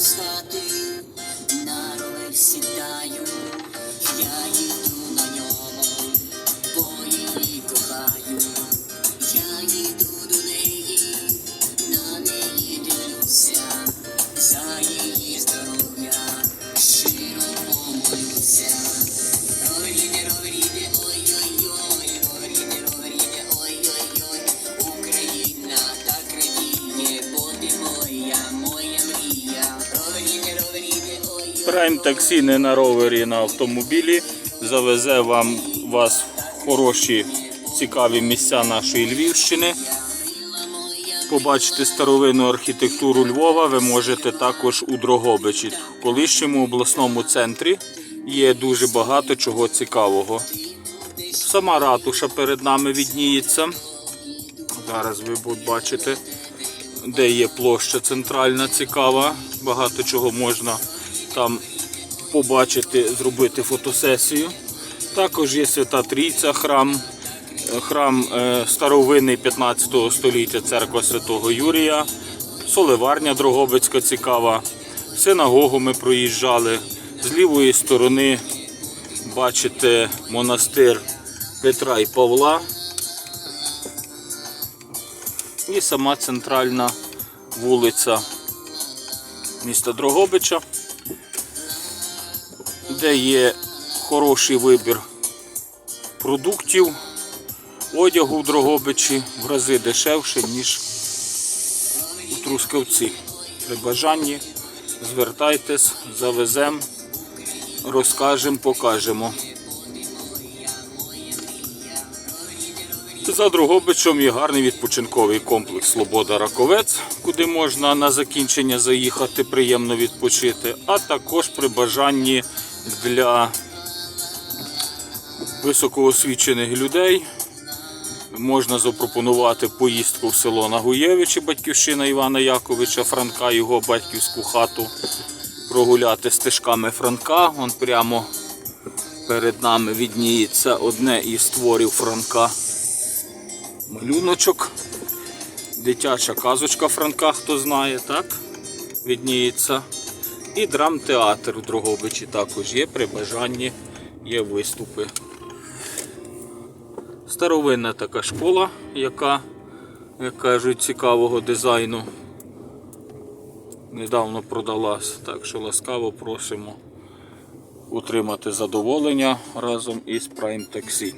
стати на ролик сідаю, я йду. Прайм таксі не на ровері, на автомобілі. Завезе вам вас в хороші цікаві місця нашої Львівщини. Побачити старовинну архітектуру Львова ви можете також у Дрогобичі. В колишньому обласному центрі є дуже багато чого цікавого. Сама ратуша перед нами відніється. Зараз ви бачити, де є площа центральна цікава. Багато чого можна там побачити, зробити фотосесію. Також є Свята Трійця, храм, храм е, старовинний 15 століття, церква Святого Юрія, Соливарня Дрогобицька цікава. Синагогу ми проїжджали. З лівої сторони бачите монастир Петра і Павла. І сама центральна вулиця міста Дрогобича, де є хороший вибір продуктів, одягу в Дрогобичі в рази дешевше, ніж у Трускавці. При бажанні звертайтесь, завеземо, розкажемо, покажемо. За Дрогобичем є гарний відпочинковий комплекс Слобода Раковець, куди можна на закінчення заїхати, приємно відпочити, а також при бажанні для високоосвічених людей можна запропонувати поїздку в село Нагуєвичі, батьківщина Івана Яковича Франка, його батьківську хату, прогуляти стежками Франка. Вон прямо перед нами відніється одне із творів Франка малюночок. Дитяча казочка Франка, хто знає, так? Відніється. І драмтеатр у Дрогобичі також є при бажанні, є виступи. Старовинна така школа, яка, як кажуть, цікавого дизайну. Недавно продалась, так що ласкаво просимо утримати задоволення разом із Prime Taxi.